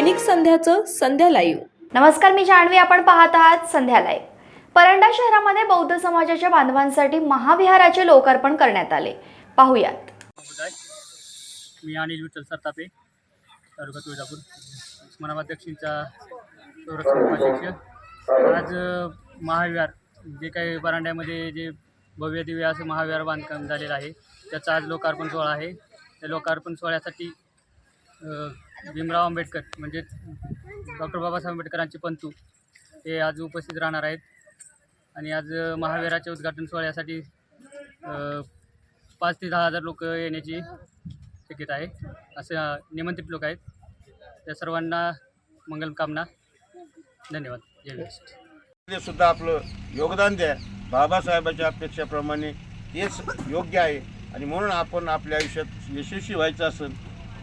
दैनिक संध्याचं संध्या live नमस्कार मी जान्हवी. आपण पाहत आहात संध्या लाईव्ह परंडा शहरामध्ये बौद्ध समाजाच्या बांधवांसाठी महाविहाराचे लोकार्पण करण्यात आले. पाहुयात. मी अनिल विठ्ठल सरतापे तालुका तुळजापूर. उस्मानाबाद दक्षिणचा उपाध्यक्ष. आज महाविहार जे काही बरांड्यामध्ये जे भव्य दिव्य असं महाविहार बांधकाम झालेलं आहे त्याचा आज लोकार्पण सोहळा आहे. त्या लोकार्पण सोहळ्यासाठी भीमराव आंबेडकर म्हणजेच डॉक्टर बाबासाहेब आंबेडकरांचे पंतू हे आज उपस्थित राहणार आहेत. आणि आज महावीराच्या उद्घाटन सोहळ्यासाठी पाच ते दहा हजार लोक येण्याची शक्यता आहे. असे निमंत्रित लोक आहेत. त्या सर्वांना मंगलकामना धन्यवाद. जय सुद्धा आपलं योगदान द्या. बाबासाहेबांच्या अपेक्षेप्रमाणे तेच योग्य आहे. आणि म्हणून आपण आपल्या आयुष्यात यशस्वी व्हायचं असेल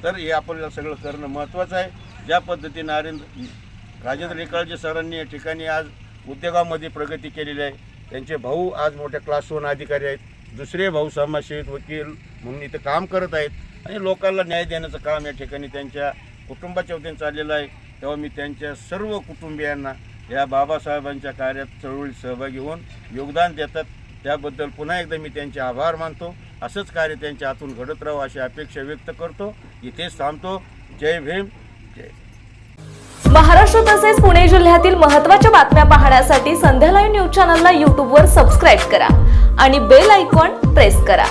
तर हे आपल्याला सगळं करणं महत्त्वाचं आहे. ज्या पद्धतीने नरेंद्र राजेंद्र निकाळजे सरांनी या ठिकाणी आज उद्योगामध्ये प्रगती केलेली आहे. त्यांचे भाऊ आज मोठ्या क्लास वन अधिकारी आहेत. दुसरे भाऊ समाजसेवित वकील म्हणून इथं काम करत आहेत. आणि लोकांना न्याय देण्याचं काम या ठिकाणी त्यांच्या कुटुंबाच्या वतीने चाललेलं आहे. तेव्हा मी त्यांच्या सर्व कुटुंबियांना या बाबासाहेबांच्या कार्यात चळवळीत सहभागी होऊन योगदान देतात. त्याबद्दल पुन्हा एकदा मी त्यांचे आभार मानतो. असंच कार्य त्यांच्या हातून घडत राहावं अशी अपेक्षा व्यक्त करतो. इथेच थांबतो. जय भीम. जय. महाराष्ट्र तसेच पुणे जिल्ह्यातील महत्त्वाच्या बातम्या पाहण्यासाठी संध्या लाईव्ह न्यूज चॅनलला यूट्यूबवर सबस्क्राईब करा आणि बेल आयकॉन प्रेस करा.